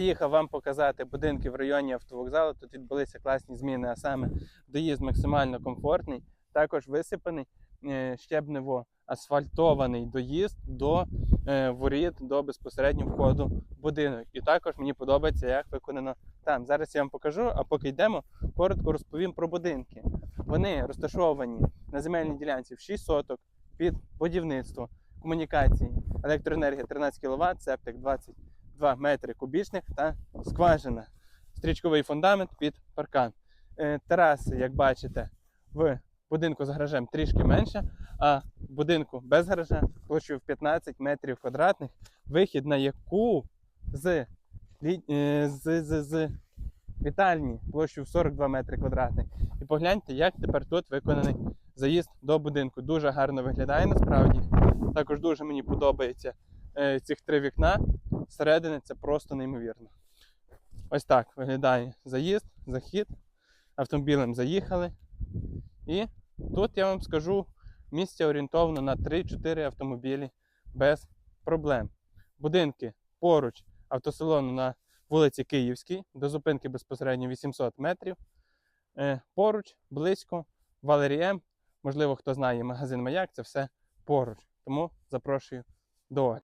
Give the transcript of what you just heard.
Їхав вам показати будинки в районі автовокзалу. Тут відбулися класні зміни, а саме доїзд максимально комфортний, також висипаний е, щебнево асфальтований доїзд до е, воріт, до безпосередньо входу будинок. І також мені подобається, як виконано там. Зараз я вам покажу, а поки йдемо, коротко розповім про будинки. Вони розташовані на земельній ділянці в 6 соток під будівництво, комунікації, електроенергія 13 кВт, септик 22 метри кубічних та скважина. Стрічковий фундамент під паркан. Е, Тераси, як бачите, в будинку з гаражем трішки менше, а в будинку без гаража площею в 15 метрів квадратних, вихід на яку з, е, з, з, з вітальні площею в 42 метри квадратних. І погляньте, як тепер тут виконаний заїзд до будинку. Дуже гарно виглядає насправді. Також дуже мені подобається е, цих три вікна. Зсередини це просто неймовірно. Ось так виглядає заїзд, захід. Автомобілем заїхали. І тут я вам скажу місце орієнтовно на 3-4 автомобілі без проблем. Будинки поруч автосалону на вулиці Київській, до зупинки безпосередньо 800 метрів. Е, Поруч, близько, Валерієм, можливо, хто знає магазин Маяк, це все поруч. Тому запрошую до.